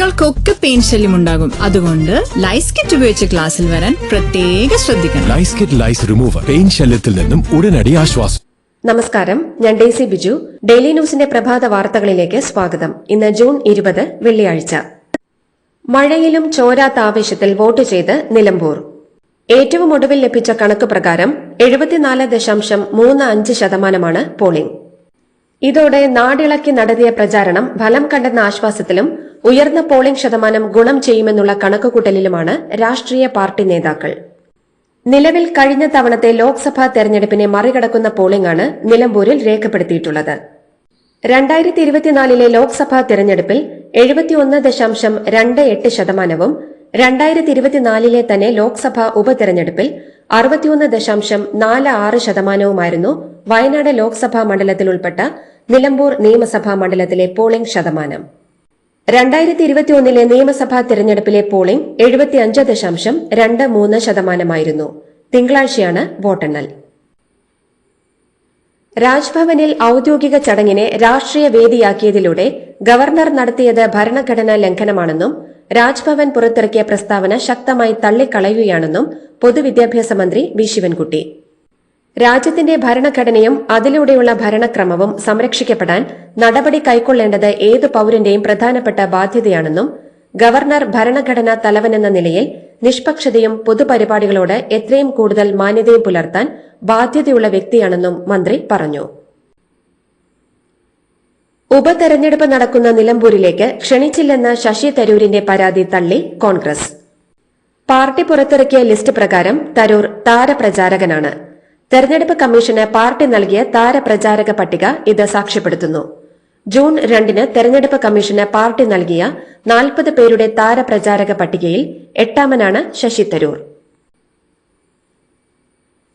കുട്ടികൾക്കൊക്കെ പെയിൻ ശല്യം ഉണ്ടാകും. അതുകൊണ്ട് ലൈസ് കിറ്റ് ഉപയോഗിച്ച് ക്ലാസ്സിൽ വരാൻ പ്രത്യേക ശ്രദ്ധിക്കണം. Lice kit lice remover pain ശല്യത്തിൽ നിന്നും ഉടനടി ആശ്വാസം. നമസ്കാരം ഞാൻ ഡേസി ബിജു. ഡെയിലി ന്യൂസിന്റെ പ്രഭാത വാർത്തകളിലേക്ക് സ്വാഗതം. ഇന്ന് ജൂൺ ഇരുപത് വെള്ളിയാഴ്ച. മഴയിലും ചോരാത്ത ആവേശത്തിൽ വോട്ട് ചെയ്ത് നിലമ്പൂർ. ഏറ്റവും ഒടുവിൽ ലഭിച്ച കണക്ക് പ്രകാരം എഴുപത്തിനാല് ദശാംശം മൂന്ന് അഞ്ച് ശതമാനമാണ് പോളിംഗ്. ഇതോടെ നാടിളക്കി നടത്തിയ പ്രചാരണം ഫലം കണ്ടെന്ന ആശ്വാസത്തിലും ഉയർന്ന പോളിംഗ് ശതമാനം ഗുണം ചെയ്യുമെന്നുള്ള കണക്കുകൂട്ടലിലുമാണ് രാഷ്ട്രീയ പാർട്ടി നേതാക്കൾ. നിലവിൽ കഴിഞ്ഞ തവണത്തെ ലോക്സഭാ തെരഞ്ഞെടുപ്പിനെ മറികടക്കുന്ന പോളിംഗാണ് നിലമ്പൂരിൽ രേഖപ്പെടുത്തിയിട്ടുള്ളത്. രണ്ടായിരത്തി ഇരുപത്തിനാലിലെ ലോക്സഭാ തെരഞ്ഞെടുപ്പിൽ എഴുപത്തിയൊന്ന് ദശാംശം രണ്ട് എട്ട് ശതമാനവും രണ്ടായിരത്തി ഇരുപത്തിനാലിലെ തന്നെ ലോക്സഭാ ഉപതെരഞ്ഞെടുപ്പിൽ അറുപത്തിയൊന്ന് ദശാംശം നാല് ആറ് ശതമാനവുമായിരുന്നു വയനാട് ലോക്സഭാ മണ്ഡലത്തിൽ ഉൾപ്പെട്ട നിലമ്പൂർ നിയമസഭാ മണ്ഡലത്തിലെ പോളിംഗ് ശതമാനം. രണ്ടായിരത്തി ഇരുപത്തി ഒന്നിലെ നിയമസഭാ തെരഞ്ഞെടുപ്പിലെ പോളിംഗ് എഴുപത്തിയഞ്ച് ദശാംശം രണ്ട് മൂന്ന് ശതമാനമായിരുന്നു. തിങ്കളാഴ്ചയാണ് വോട്ടെണ്ണൽ. രാജ്ഭവനിൽ ഔദ്യോഗിക ചടങ്ങിനെ രാഷ്ട്രീയ വേദിയാക്കിയതിലൂടെ ഗവർണർ നടത്തിയത് ഭരണഘടനാ ലംഘനമാണെന്നും രാജ്ഭവൻ പുറത്തിറക്കിയ പ്രസ്താവന ശക്തമായി തള്ളിക്കളയുകയാണെന്നും പൊതുവിദ്യാഭ്യാസ മന്ത്രി വി. ശിവൻകുട്ടി. രാജ്യത്തിന്റെ ഭരണഘടനയും അതിലൂടെയുള്ള ഭരണക്രമവും സംരക്ഷിക്കപ്പെടാൻ നടപടി കൈക്കൊള്ളേണ്ടത് ഏതു പൌരന്റെയും പ്രധാനപ്പെട്ട ബാധ്യതയാണെന്നും ഗവർണർ ഭരണഘടനാ തലവനെന്ന നിലയിൽ നിഷ്പക്ഷതയും പൊതുപരിപാടികളോട് എത്രയും കൂടുതൽ മാന്യതയും പുലർത്താൻ ബാധ്യതയുള്ള വ്യക്തിയാണെന്നും മന്ത്രി പറഞ്ഞു. ഉപതെരഞ്ഞെടുപ്പ് നടക്കുന്ന നിലമ്പൂരിലേക്ക് ക്ഷണിച്ചില്ലെന്ന ശശി തരൂരിന്റെ പരാതി തള്ളി കോൺഗ്രസ്. പാർട്ടി പുറത്തിറക്കിയ ലിസ്റ്റ് പ്രകാരം തരൂർ താരപ്രചാരകനാണ്. തെരഞ്ഞെടുപ്പ് കമ്മീഷന് പാർട്ടി നൽകിയ താരപ്രചാരക പട്ടിക ഇത് സാക്ഷ്യപ്പെടുത്തുന്നു. ജൂൺ രണ്ടിന് തെരഞ്ഞെടുപ്പ് കമ്മീഷന് പാർട്ടി നൽകിയ നാൽപ്പത് പേരുടെ താരപ്രചാരക പട്ടികയിൽ എട്ടാമനാണ് Shashi Tharoor.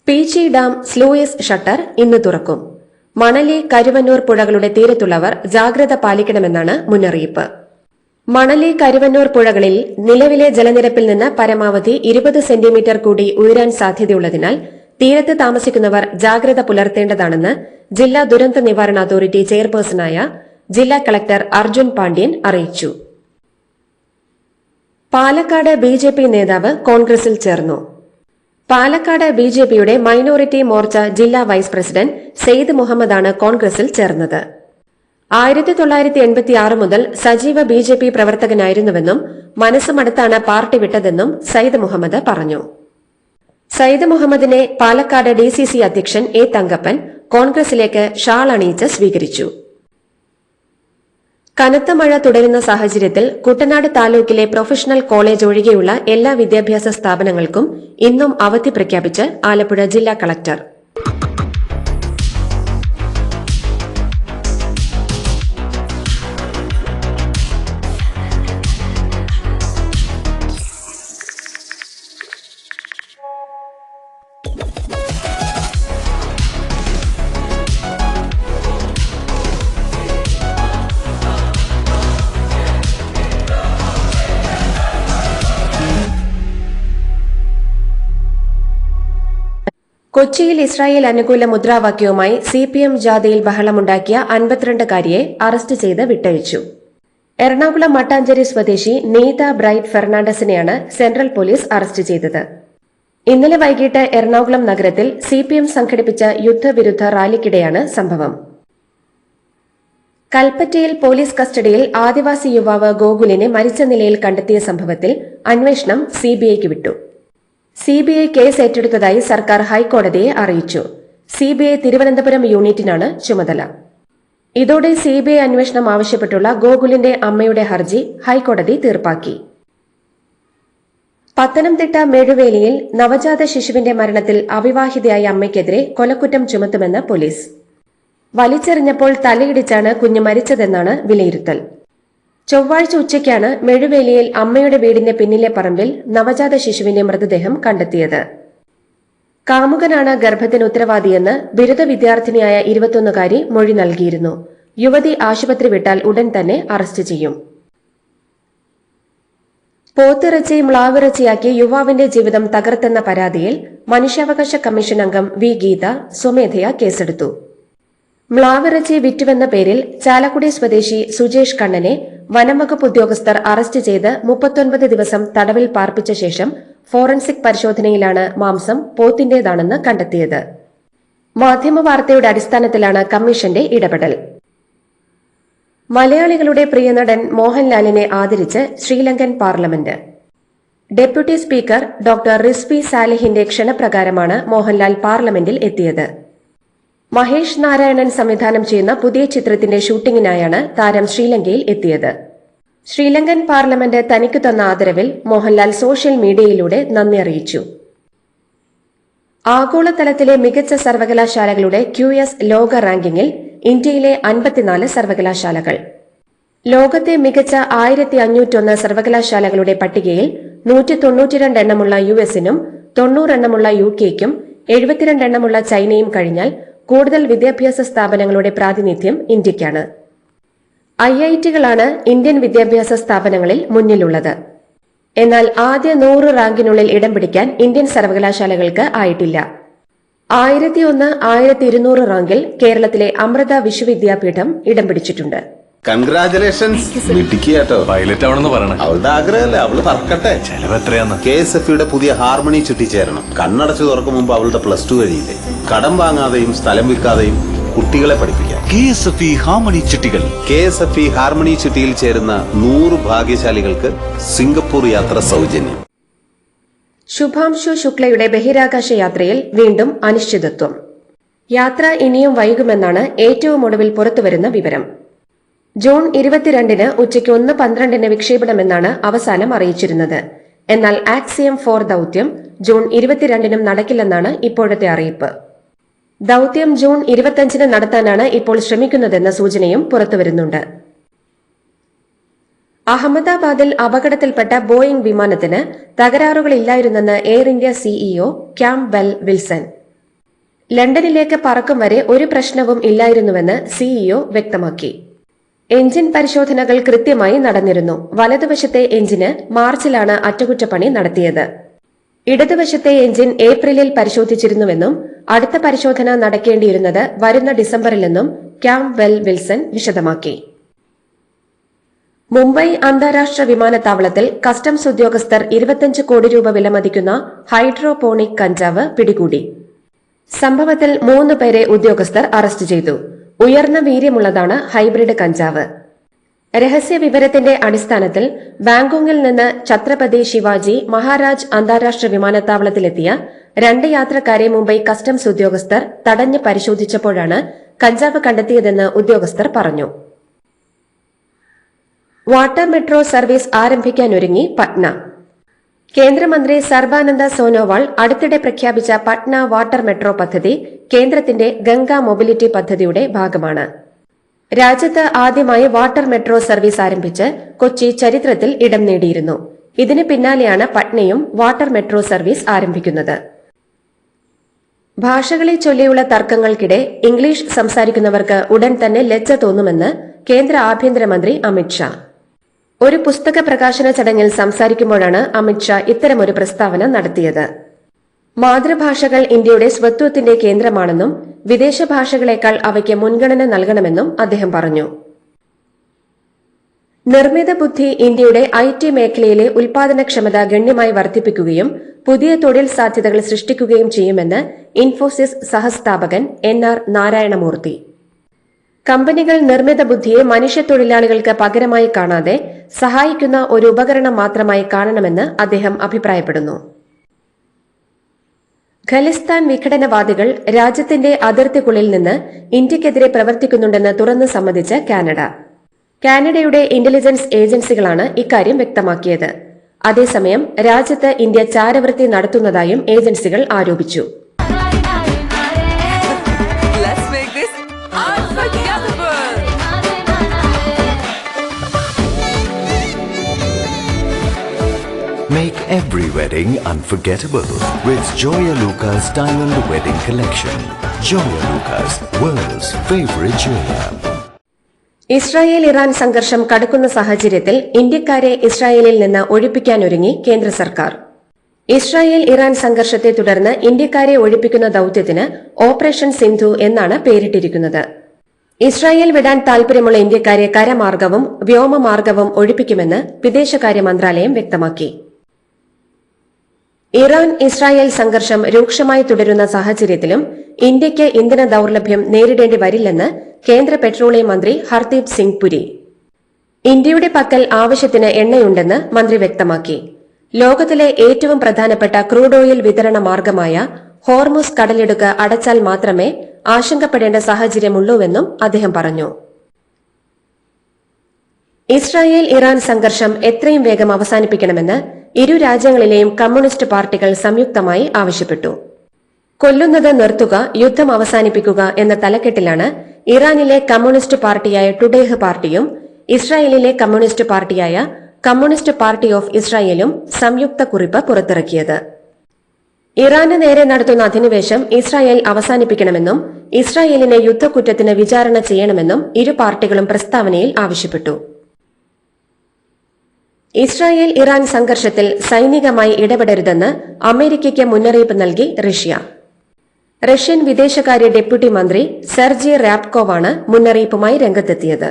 Peechi dam sluice shutter ഇന്ന് തുറക്കും. മണലി കരുവന്നൂർ പുഴകളുടെ തീരത്തുള്ളവർ ജാഗ്രത പാലിക്കണമെന്നാണ് മുന്നറിയിപ്പ്. മണലി കരുവന്നൂർ പുഴകളിൽ നിലവിലെ ജലനിരപ്പിൽ നിന്ന് പരമാവധി ഇരുപത് സെന്റിമീറ്റർ കൂടി ഉയരാൻ സാധ്യതയുള്ളതിനാൽ തീരത്ത് താമസിക്കുന്നവർ ജാഗ്രത പുലർത്തേണ്ടതാണെന്ന് ജില്ലാ ദുരന്ത നിവാരണ അതോറിറ്റി ചെയർപേഴ്സണായ ജില്ലാ കളക്ടർ അർജുൻ പാണ്ഡ്യൻ അറിയിച്ചു. പാലക്കാട് ബി ജെ പി നേതാവ് കോൺഗ്രസിൽ ചേർന്നു. പാലക്കാട് ബി ജെ പിയുടെ മൈനോറിറ്റി മോർച്ച ജില്ലാ വൈസ് പ്രസിഡന്റ് സെയ്ദ് മുഹമ്മദാണ് കോൺഗ്രസിൽ ചേർന്നത്. ആയിരത്തി തൊള്ളായിരത്തി എൺപത്തി ആറ് മുതൽ സജീവ ബി ജെ പി പ്രവർത്തകനായിരുന്നുവെന്നും മനസ്സുമടുത്താണ് പാർട്ടി വിട്ടതെന്നും സയ്യിദ് മുഹമ്മദ് പറഞ്ഞു. സയ്യിദ് മുഹമ്മദിനെ പാലക്കാട് ഡി സി സി അധ്യക്ഷൻ എ തങ്കപ്പൻ കോൺഗ്രസിലേക്ക് ഷാൾ അണിയിച്ച് സ്വീകരിച്ചു. കനത്ത മഴ തുടരുന്ന സാഹചര്യത്തിൽ കുട്ടനാട് താലൂക്കിലെ പ്രൊഫഷണൽ കോളേജ് ഒഴികെയുള്ള എല്ലാ വിദ്യാഭ്യാസ സ്ഥാപനങ്ങൾക്കും ഇന്നും അവധി പ്രഖ്യാപിച്ച് ആലപ്പുഴ ജില്ലാ കളക്ടർ കൊച്ചിയിൽ ഇസ്രായേൽ അനുകൂല മുദ്രാവാക്യവുമായി സി പി എം ജാഥയിൽ ബഹളമുണ്ടാക്കിയ അൻപത്തിരണ്ടുകാരിയെ അറസ്റ്റ് ചെയ്ത് വിട്ടയച്ചു. എറണാകുളം മട്ടാഞ്ചേരി സ്വദേശി നീത ബ്രൈറ്റ് ഫെർണാണ്ടസിനെയാണ് സെൻട്രൽ പോലീസ് അറസ്റ്റ് ചെയ്തത്. ഇന്നലെ വൈകിട്ട് എറണാകുളം നഗരത്തിൽ സി പി എം സംഘടിപ്പിച്ച യുദ്ധവിരുദ്ധ റാലിക്കിടെയാണ് സംഭവം. കൽപ്പറ്റയിൽ പോലീസ് കസ്റ്റഡിയിൽ ആദിവാസി യുവാവ് ഗോകുലിനെ മരിച്ച നിലയിൽ കണ്ടെത്തിയ സംഭവത്തിൽ അന്വേഷണം സിബിഐക്ക് വിട്ടു. സിബിഐ കേസ് ഏറ്റെടുത്തതായി സർക്കാർ ഹൈക്കോടതിയെ അറിയിച്ചു. സി ബി ഐ തിരുവനന്തപുരം യൂണിറ്റിനാണ് ചുമതല. ഇതോടെ സി ബി ഐ അന്വേഷണം ആവശ്യപ്പെട്ടുള്ള ഗോകുലിന്റെ അമ്മയുടെ ഹർജി ഹൈക്കോടതി തീർപ്പാക്കി. പത്തനംതിട്ട മേഴുവേലിയിൽ നവജാത ശിശുവിന്റെ മരണത്തിൽ അവിവാഹിതയായ അമ്മയ്ക്കെതിരെ കൊലക്കുറ്റം ചുമത്തുമെന്ന് പോലീസ്. വലിച്ചെറിഞ്ഞപ്പോൾ തലയിടിച്ചാണ് കുഞ്ഞ് മരിച്ചതെന്നാണ് വിലയിരുത്തൽ. ചൊവ്വാഴ്ച ഉച്ചയ്ക്കാണ് മെഴുവേലിയിൽ അമ്മയുടെ വീടിന്റെ പിന്നിലെ പറമ്പിൽ നവജാത ശിശുവിന്റെ മൃതദേഹം കണ്ടെത്തിയത്. കാമുകനാണ് ഗർഭത്തിന് ഉത്തരവാദിയെന്ന് ബിരുദ വിദ്യാർത്ഥിനിയായ ഇരുപത്തൊന്നുകാരി മൊഴി നൽകിയിരുന്നു. യുവതി ആശുപത്രി വിട്ടാൽ ഉടൻ തന്നെ അറസ്റ്റ് ചെയ്യും. പോത്തിറച്ചി മ്ലാവിറച്ചിയാക്കി യുവാവിന്റെ ജീവിതം തകർത്തെന്ന പരാതിയിൽ മനുഷ്യാവകാശ കമ്മീഷൻ അംഗം വി ഗീത സ്വമേധയാ കേസെടുത്തു. മ്ലാവിറച്ചി വിറ്റുവെന്ന പേരിൽ ചാലക്കുടി സ്വദേശി സുജേഷ് കണ്ണനെ വനംവകുപ്പ് ഉദ്യോഗസ്ഥർ അറസ്റ്റ് ചെയ്ത് മുപ്പത്തൊൻപത് ദിവസം തടവിൽ പാർപ്പിച്ച ശേഷം ഫോറൻസിക് പരിശോധനയിലാണ് മാംസം പോത്തിന്റേതാണെന്ന് കണ്ടെത്തിയത്. മാധ്യമ വാർത്തയുടെ അടിസ്ഥാനത്തിലാണ് കമ്മീഷന്റെ ഇടപെടൽ. മലയാളികളുടെ പ്രിയ നടൻ മോഹൻലാലിനെ ആദരിച്ച് Sri Lankan parliament. Deputy speaker doctor Rizvi സാലിഹിന്റെ ക്ഷണപ്രകാരമാണ് മോഹൻലാൽ പാർലമെന്റിൽ എത്തിയത്. മഹേഷ് നാരായണൻ സംവിധാനം ചെയ്യുന്ന പുതിയ ചിത്രത്തിന്റെ ഷൂട്ടിങ്ങിനായാണ് താരം ശ്രീലങ്കയിൽ എത്തിയത്. ശ്രീലങ്കൻ പാർലമെന്റ് തനിക്ക് തന്ന ആദരവിൽ മോഹൻലാൽ സോഷ്യൽ മീഡിയയിലൂടെ നന്ദി അറിയിച്ചു. ആഗോളതലത്തിലെ മികച്ച സർവകലാശാലകളുടെ ക്യു എസ് ലോക റാങ്കിങ്ങിൽ ഇന്ത്യയിലെ അൻപത്തിനാല് സർവകലാശാലകൾ. ലോകത്തെ മികച്ച ആയിരത്തി അഞ്ഞൂറ്റൊന്ന് സർവകലാശാലകളുടെ പട്ടികയിൽ നൂറ്റി തൊണ്ണൂറ്റിരണ്ട് എണ്ണമുള്ള യു എസിനും തൊണ്ണൂറെണ്ണമുള്ള യു കെയ്ക്കും എഴുപത്തിരണ്ട് എണ്ണമുള്ള ചൈനയും കഴിഞ്ഞാൽ കൂടുതൽ വിദ്യാഭ്യാസ സ്ഥാപനങ്ങളുടെ പ്രാതിനിധ്യം ഇന്ത്യയ്ക്കാണ്. ഐ ഐ ടികളാണ് ഇന്ത്യൻ വിദ്യാഭ്യാസ സ്ഥാപനങ്ങളിൽ മുന്നിലുള്ളത്. എന്നാൽ ആദ്യ നൂറ് റാങ്കിനുള്ളിൽ ഇടം പിടിക്കാൻ ഇന്ത്യൻ സർവകലാശാലകൾക്ക് ആയിട്ടില്ല. ആയിരത്തി ഒന്ന് ആയിരത്തി ഇരുന്നൂറ് റാങ്കിൽ കേരളത്തിലെ അമൃത വിശ്വവിദ്യാപീഠം ഇടം പിടിച്ചിട്ടുണ്ട്. കൺഗ്രാചുലേഷൻസ് മിടുക്കിയാട്ടോ പൈലറ്റ് ആവണമെന്ന് പറയണേ. അവളുടെ ആഗ്രഹമല്ലേ? അവൾ പറക്കട്ടെ. ചെലവ് എത്രയാന്ന്? കെ എസ് എഫ് യുടെ പുതിയ ഹാർമണി ചുറ്റിച്ചേരണം. കണ്ണടച്ചു തുറക്കും മുമ്പ് അവളുടെ പ്ലസ് ടു കഴിയില്ലേ? കടം വാങ്ങാതെയും സ്ഥലം വിൽക്കാതെയും കുട്ടികളെ പഠിപ്പിക്കാം. K S F E harmony ചിട്ടികൾ K S F E harmony ചിട്ടിയിൽ ചേരുന്ന നൂറ് ഭാഗ്യശാലികൾക്ക് സിംഗപ്പൂർ യാത്ര സൗജന്യം. ശുഭാംശു ശുക്ലയുടെ ബഹിരാകാശ യാത്രയിൽ വീണ്ടും അനിശ്ചിതത്വം. യാത്ര ഇനിയും വൈകുമെന്നാണ് ഏറ്റവും ഒടുവിൽ പുറത്തുവരുന്ന വിവരം. ജൂൺ ഇരുപത്തിരണ്ടിന് ഉച്ചയ്ക്ക് ഒന്ന് പന്ത്രണ്ടിന് വിക്ഷേപണമെന്നാണ് അവസാനം അറിയിച്ചിരുന്നത്. എന്നാൽ ആക്സിയം ഫോർ ദൌത്യം ജൂൺ ഇരുപത്തിരണ്ടിനും നടക്കില്ലെന്നാണ് ഇപ്പോഴത്തെ അറിയിപ്പ്. ദൌത്യം ജൂൺ ഇരുപത്തിയഞ്ചിന് നടത്താനാണ് ഇപ്പോൾ ശ്രമിക്കുന്നതെന്ന സൂചനയും പുറത്തുവരുന്നുണ്ട്. അഹമ്മദാബാദിൽ അപകടത്തിൽപ്പെട്ട ബോയിംഗ് വിമാനത്തിന് തകരാറുകളില്ലായിരുന്നെന്ന് Air India CEO Campbell Wilson. ലണ്ടനിലേക്ക് പറക്കും വരെ ഒരു പ്രശ്നവും ഇല്ലായിരുന്നുവെന്ന് സിഇഒ വ്യക്തമാക്കി. എഞ്ചിൻ പരിശോധനകൾ കൃത്യമായി നടന്നിരുന്നു. വലതുവശത്തെ എഞ്ചിന് മാർച്ചിലാണ് അറ്റകുറ്റപ്പണി നടത്തിയത്. ഇടതുവശത്തെ എഞ്ചിൻ ഏപ്രിലിൽ പരിശോധിച്ചിരുന്നുവെന്നും അടുത്ത പരിശോധന നടക്കേണ്ടിയിരുന്നത് വരുന്ന ഡിസംബറിലെന്നും ക്യാം വെൽ വിൽസൺ വിശദമാക്കി. മുംബൈ അന്താരാഷ്ട്ര വിമാനത്താവളത്തിൽ കസ്റ്റംസ് ഉദ്യോഗസ്ഥർ ഇരുപത്തിയഞ്ച് കോടി രൂപ വിലമതിക്കുന്ന ഹൈഡ്രോപോണിക് കഞ്ചാവ് പിടികൂടി. സംഭവത്തിൽ മൂന്ന് പേരെ ഉദ്യോഗസ്ഥർ അറസ്റ്റ് ചെയ്തു. ഉയർന്ന വീര്യമുള്ളതാണ് ഹൈബ്രിഡ് കഞ്ചാവ്. രഹസ്യ വിവരത്തിന്റെ അടിസ്ഥാനത്തിൽ ബാങ്കോങ്ങിൽ നിന്ന് ഛത്രപതി ശിവാജി മഹാരാജ് അന്താരാഷ്ട്ര വിമാനത്താവളത്തിലെത്തിയ രണ്ട് യാത്രക്കാരെ മുംബൈ കസ്റ്റംസ് ഉദ്യോഗസ്ഥർ തടഞ്ഞ് പരിശോധിച്ചപ്പോഴാണ് കഞ്ചാവ് കണ്ടെത്തിയതെന്ന് ഉദ്യോഗസ്ഥർ പറഞ്ഞു. വാട്ടർ മെട്രോ സർവീസ് ആരംഭിക്കാനൊരുങ്ങി പട്ന. കേന്ദ്രമന്ത്രി സർബാനന്ദ സോനോവാൾ അടുത്തിടെ പ്രഖ്യാപിച്ച പട്ന വാട്ടർ മെട്രോ പദ്ധതി കേന്ദ്രത്തിന്റെ ഗംഗാ മൊബിലിറ്റി പദ്ധതിയുടെ ഭാഗമാണ്. രാജ്യത്ത് ആദ്യമായി വാട്ടർ മെട്രോ സർവീസ് ആരംഭിച്ച് കൊച്ചി ചരിത്രത്തിൽ ഇടം നേടിയിരുന്നു. ഇതിന് പിന്നാലെയാണ് പട്നയും വാട്ടർ മെട്രോ സർവീസ് ആരംഭിക്കുന്നത്. ഭാഷകളെ ചൊല്ലിയുള്ള തർക്കങ്ങൾക്കിടെ ഇംഗ്ലീഷ് സംസാരിക്കുന്നവർക്ക് ഉടൻ തന്നെ ലജ്ജ തോന്നുമെന്ന് കേന്ദ്ര ആഭ്യന്തരമന്ത്രി അമിത്ഷാ ഒരു പുസ്തക പ്രകാശന ചടങ്ങിൽ സംസാരിക്കുമ്പോഴാണ് അമിത്ഷാ ഇത്തരമൊരു പ്രസ്താവന നടത്തിയത്. മാതൃഭാഷകൾ ഇന്ത്യയുടെ സ്വത്വത്തിന്റെ കേന്ദ്രമാണെന്നും വിദേശ ഭാഷകളെക്കാൾ അവയ്ക്ക് മുൻഗണന നൽകണമെന്നും അദ്ദേഹം പറഞ്ഞു. നിർമ്മിത ബുദ്ധി ഇന്ത്യയുടെ ഐ ടി മേഖലയിലെ ഉൽപാദനക്ഷമത ഗണ്യമായി വർദ്ധിപ്പിക്കുകയും പുതിയ തൊഴിൽ സാധ്യതകൾ സൃഷ്ടിക്കുകയും ചെയ്യുമെന്ന് ഇൻഫോസിസ് സഹസ്ഥാപകൻ എൻ ആർ നാരായണമൂർത്തി. കമ്പനികൾ നിർമ്മിത ബുദ്ധിയെ മനുഷ്യ തൊഴിലാളികൾക്ക് പകരമായി കാണാതെ സഹായിക്കുന്ന ഒരു ഉപകരണം മാത്രമായി കാണണമെന്ന് അദ്ദേഹം അഭിപ്രായപ്പെടുന്നു. ഖലിസ്ഥാൻ വിഘടനവാദികൾ രാജ്യത്തിന്റെ അതിർത്തിക്കുള്ളിൽ നിന്ന് ഇന്ത്യക്കെതിരെ പ്രവർത്തിക്കുന്നുണ്ടെന്ന് തുറന്നു സമ്മതിച്ച് കാനഡ. കാനഡയുടെ ഇന്റലിജൻസ് ഏജൻസികളാണ് ഇക്കാര്യം വ്യക്തമാക്കിയത്. അതേസമയം രാജ്യത്ത് ഇന്ത്യ ചാരവൃത്തി നടത്തുന്നതായും ഏജൻസികൾ ആരോപിച്ചു. Wedding unforgettable with Joya Lucas Diamond Wedding Collection. Joya Lucas, world's favorite jeweler. Israel Iran സംഘർഷം കടുക്കുന്ന സാഹചര്യത്തിൽ ഇന്ത്യക്കാരെ ഇസ്രായേലിൽ നിന്ന് ഒഴിപ്പിക്കാനൊരുങ്ങി കേന്ദ്ര സർക്കാർ ഇസ്രായേൽ ഇറാൻ സംഘർഷത്തെ തുടർന്ന് ഇന്ത്യക്കാരെ ഒഴിപ്പിക്കുന്ന ദൌത്യത്തിന് ഓപ്പറേഷൻ സിന്ധു എന്നാണ് പേരിട്ടിരിക്കുന്നത് ഇസ്രായേൽ വിടാൻ താൽപര്യമുള്ള ഇന്ത്യക്കാരെ കരമാർഗവും വ്യോമമാർഗവും ഒഴിപ്പിക്കുമെന്ന് വിദേശകാര്യ മന്ത്രാലയം വ്യക്തമാക്കി ഇറാൻ ഇസ്രായേൽ സംഘർഷം രൂക്ഷമായി തുടരുന്ന സാഹചര്യത്തിലും ഇന്ത്യയ്ക്ക് ഇന്ധന ദൌർലഭ്യം നേരിടേണ്ടി വരില്ലെന്ന് കേന്ദ്ര പെട്രോളിയം മന്ത്രി ഹർദീപ് സിംഗ് പുരി. ഇന്ത്യയുടെ പക്കൽ ആവശ്യത്തിന് എണ്ണയുണ്ടെന്ന് മന്ത്രി വ്യക്തമാക്കി. ലോകത്തിലെ ഏറ്റവും പ്രധാനപ്പെട്ട ക്രൂഡ് ഓയിൽ വിതരണ മാർഗമായ ഹോർമുസ് കടലിടുക്ക് അടച്ചാൽ മാത്രമേ ആശങ്കപ്പെടേണ്ട സാഹചര്യമുള്ളൂവെന്നും അദ്ദേഹം പറഞ്ഞു. ഇസ്രായേൽ ഇറാൻ സംഘർഷം എത്രയും വേഗം അവസാനിപ്പിക്കണമെന്ന് ഇരു രാജ്യങ്ങളിലെയും കമ്മ്യൂണിസ്റ്റ് പാർട്ടികൾ സംയുക്തമായി ആവശ്യപ്പെട്ടു. കൊല്ലുന്നത് നിർത്തുക യുദ്ധം അവസാനിപ്പിക്കുക എന്ന തലക്കെട്ടിലാണ് ഇറാനിലെ കമ്മ്യൂണിസ്റ്റ് പാർട്ടിയായ ടുഡേഹ് പാർട്ടിയും ഇസ്രായേലിലെ കമ്മ്യൂണിസ്റ്റ് പാർട്ടിയായ കമ്മ്യൂണിസ്റ്റ് പാർട്ടി ഓഫ് ഇസ്രായേലും സംയുക്ത കുറിപ്പ് പുറത്തിറക്കിയത്. ഇറാന് നേരെ നടത്തുന്ന അധിനിവേശം ഇസ്രായേൽ അവസാനിപ്പിക്കണമെന്നും ഇസ്രായേലിനെ യുദ്ധക്കുറ്റത്തിന് വിചാരണ ചെയ്യണമെന്നും ഇരു പാർട്ടികളും പ്രസ്താവനയിൽ ആവശ്യപ്പെട്ടു. ഇസ്രായേൽ ഇറാൻ സംഘർഷത്തിൽ സൈനികമായി ഇടപെടരുതെന്ന് അമേരിക്കയ്ക്ക് മുന്നറിയിപ്പ് നൽകി റഷ്യ. റഷ്യൻ വിദേശകാര്യ ഡെപ്യൂട്ടി മന്ത്രി സെർജി റാപ്കോവാണ് മുന്നറിയിപ്പുമായി രംഗത്തെത്തിയത്.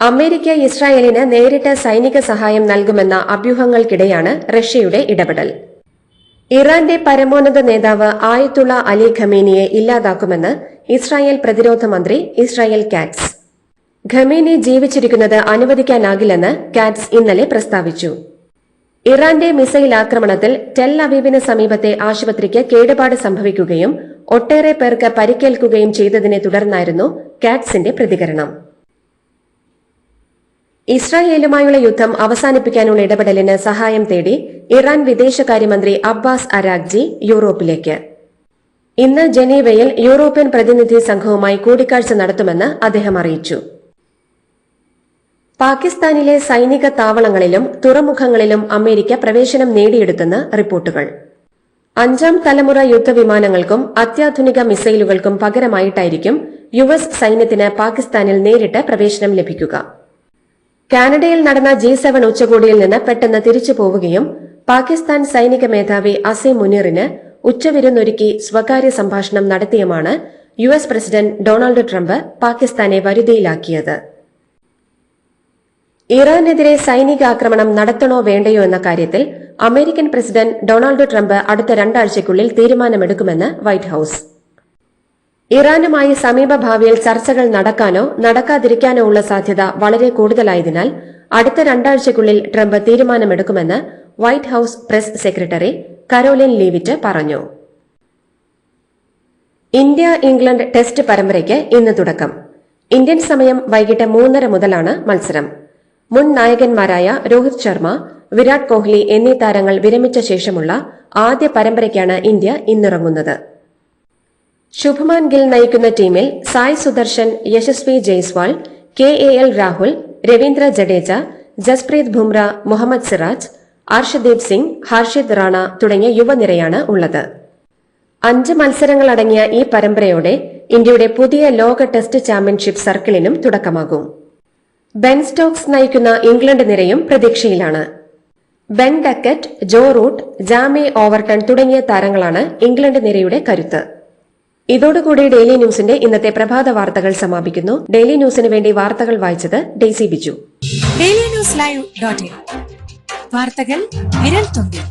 അമേരിക്ക ഇസ്രായേലിന് നേരിട്ട് സൈനിക സഹായം നൽകുമെന്ന അഭ്യൂഹങ്ങൾക്കിടെയാണ് റഷ്യയുടെ ഇടപെടൽ. ഇറാന്റെ പരമോന്നത നേതാവ് ആയത്തുള്ള അലി ഖമീനിയെ ഇല്ലാതാക്കുമെന്ന് ഇസ്രായേൽ പ്രതിരോധ മന്ത്രി ഇസ്രായേൽ കാറ്റ്സ്. ഖമീനി ജീവിച്ചിരിക്കുന്നത് അനുവദിക്കാനാകില്ലെന്ന് കാറ്റ്സ് ഇന്നലെ പ്രസ്താവിച്ചു. ഇറാന്റെ മിസൈൽ ആക്രമണത്തിൽ ടെൽ അവീവിന് സമീപത്തെ ആശുപത്രിക്ക് കേടുപാട് സംഭവിക്കുകയും ഒട്ടേറെ പേർക്ക് പരിക്കേൽക്കുകയും ചെയ്തതിനെ തുടർന്നായിരുന്നു കാറ്റ്സിന്റെ പ്രതികരണം. ഇസ്രായേലുമായുള്ള യുദ്ധം അവസാനിപ്പിക്കാനുള്ള ഇടപെടലിന് സഹായം തേടി ഇറാൻ വിദേശകാര്യമന്ത്രി അബ്ബാസ് അരാഗ്ജി യൂറോപ്പിലേക്ക്. ഇന്ന് ജനീവയിൽ യൂറോപ്യൻ പ്രതിനിധി സംഘവുമായി കൂടിക്കാഴ്ച നടത്തുമെന്ന് അദ്ദേഹം അറിയിച്ചു. പാകിസ്ഥാനിലെ സൈനിക താവളങ്ങളിലും തുറമുഖങ്ങളിലും അമേരിക്ക പ്രവേശനം നേടിയെടുത്തെന്ന് റിപ്പോർട്ടുകൾ. അഞ്ചാം തലമുറ യുദ്ധവിമാനങ്ങൾക്കും അത്യാധുനിക മിസൈലുകൾക്കും പകരമായിട്ടായിരിക്കും യു എസ് സൈന്യത്തിന് പാകിസ്ഥാനിൽ നേരിട്ട് പ്രവേശനം ലഭിക്കുക. കാനഡയിൽ നടന്ന ജി സെവൻ ഉച്ചകോടിയിൽ നിന്ന് പെട്ടെന്ന് തിരിച്ചു പോവുകയും പാകിസ്ഥാൻ സൈനിക മേധാവി അസീം മുനീറിന് ഉച്ചവിരുന്നൊരുക്കി സ്വകാര്യ സംഭാഷണം നടത്തിയുമാണ് U S president Donald Trump പാകിസ്ഥാനെ വരുതിയിലാക്കിയത്. ഇറാനെതിരെ സൈനിക ആക്രമണം നടത്തണോ വേണ്ടയോ എന്ന കാര്യത്തിൽ അമേരിക്കൻ പ്രസിഡന്റ് ഡൊണാൾഡ് ട്രംപ് അടുത്ത രണ്ടാഴ്ചയ്ക്കുള്ളിൽ തീരുമാനമെടുക്കുമെന്ന് വൈറ്റ് ഹൌസ്. ഇറാനുമായി സമീപഭാവിയിൽ ചർച്ചകൾ നടക്കാനോ നടക്കാതിരിക്കാനോ ഉള്ള സാധ്യത വളരെ കൂടുതലായതിനാൽ അടുത്ത രണ്ടാഴ്ചയ്ക്കുള്ളിൽ ട്രംപ് തീരുമാനമെടുക്കുമെന്ന് White House press secretary Karoline Leavitt പറഞ്ഞു. ഇന്ത്യ ഇംഗ്ലണ്ട് ടെസ്റ്റ് പരമ്പരയ്ക്ക് ഇന്ന് തുടക്കം. ഇന്ത്യൻ സമയം വൈകിട്ട് മൂന്നര മുതലാണ് മത്സരം. മുൻ നായകന്മാരായ രോഹിത് ശർമ്മ വിരാട് കോഹ്ലി എന്നീ താരങ്ങൾ വിരമിച്ച ശേഷമുള്ള ആദ്യ പരമ്പരയ്ക്കാണ് ഇന്ത്യ ഇന്നിറങ്ങുന്നത്. ശുഭ്മാൻ ഗിൽ നയിക്കുന്ന ടീമിൽ Sai Sudharsan Yashasvi Jaiswal K A L Rahul Ravindra Jadeja Jasprit Bumrah Mohammed Siraj Arshdeep Singh Harshit Rana തുടങ്ങിയ യുവനിരയാണ് ഉള്ളത്. അഞ്ച് മത്സരങ്ങളടങ്ങിയ ഈ പരമ്പരയോടെ ഇന്ത്യയുടെ പുതിയ ലോക ടെസ്റ്റ് ചാമ്പ്യൻഷിപ്പ് സർക്കിളിനും തുടക്കമാകും. ബെൻ സ്റ്റോക്സ് നയിക്കുന്ന ഇംഗ്ലണ്ട് നിരയും പ്രതീക്ഷയിലാണ്. Ben Duckett Joe Root Jamie Overton തുടങ്ങിയ താരങ്ങളാണ് ഇംഗ്ലണ്ട് നിരയുടെ കരുത്ത്. ഇതോടുകൂടി ഡെയിലി ന്യൂസിന്റെ ഇന്നത്തെ പ്രഭാത വാർത്തകൾ സമാപിക്കുന്നു. ഡെയിലി ന്യൂസിന് വേണ്ടി വാർത്തകൾ വായിച്ചത് Daisy Biju. Daily news live dot വാർത്തകൾ വിരൽ തുമ്പിൽ